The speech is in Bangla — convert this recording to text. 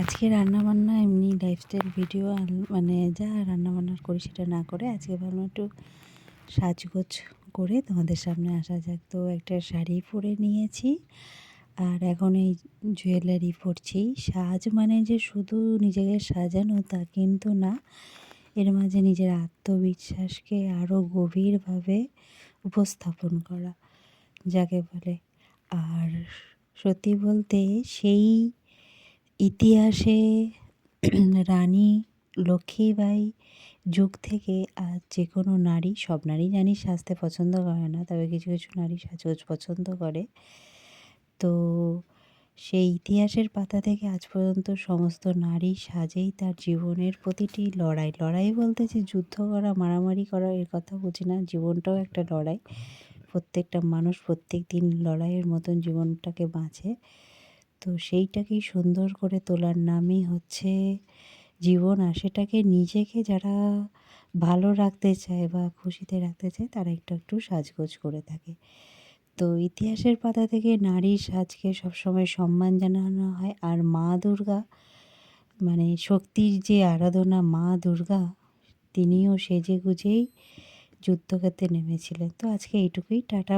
আজকে রান্নাবান্না এমনি লাইফস্টাইল ভিডিও মানে যা রান্নাবান্না করি সেটা না করে আজকে ভাবলাম একটু সাজগোজ করে তোমাদের সামনে আসা যাক। তো একটা শাড়ি পরে নিয়েছি আর এখন এই জুয়েলারি পরছি। সাজ মানে যে শুধু নিজেকে সাজানো তা কিন্তু না, এর মাঝে নিজের আত্মবিশ্বাসকে আরও গভীরভাবে উপস্থাপন করা, যাকে বলে। আর সত্যি বলতে সেই ইতিহাসে রানী লক্ষ্মীবাই যুগ থেকে আজ যে কোনো নারী, সব নারী জানি সাজতে পছন্দ করে না, তবে কিছু কিছু নারী সাজগোজ পছন্দ করে। তো সেই ইতিহাসের পাতা থেকে আজ পর্যন্ত সমস্ত নারী সাজেই তার জীবনের প্রতিটি লড়াই। লড়াই বলতে যে যুদ্ধ করা, মারামারি করা, এর কথা বুঝি না, জীবনটাও একটা লড়াই। প্রত্যেকটা মানুষ প্রত্যেক দিন লড়াইয়ের মতন জীবনটাকে বাঁচে। তো সেইটাকেই সুন্দর করে তোলার নামই হচ্ছে জীবন। আর সেটাকে নিজেকে যারা ভালো রাখতে চায় বা খুশিতে রাখতে চায়, তারা একটু একটু সাজগোজ করে থাকে। তো ইতিহাসের পাতা থেকে নারীর সাজকে সবসময় সম্মান জানানো হয়। আর মা দুর্গা মানে শক্তির যে আরাধনা মা দুর্গা, তিনিও সেজে গুজেই যুদ্ধক্ষেত্রে নেমেছিলেন। তো আজকে এইটুকুই। টাটা।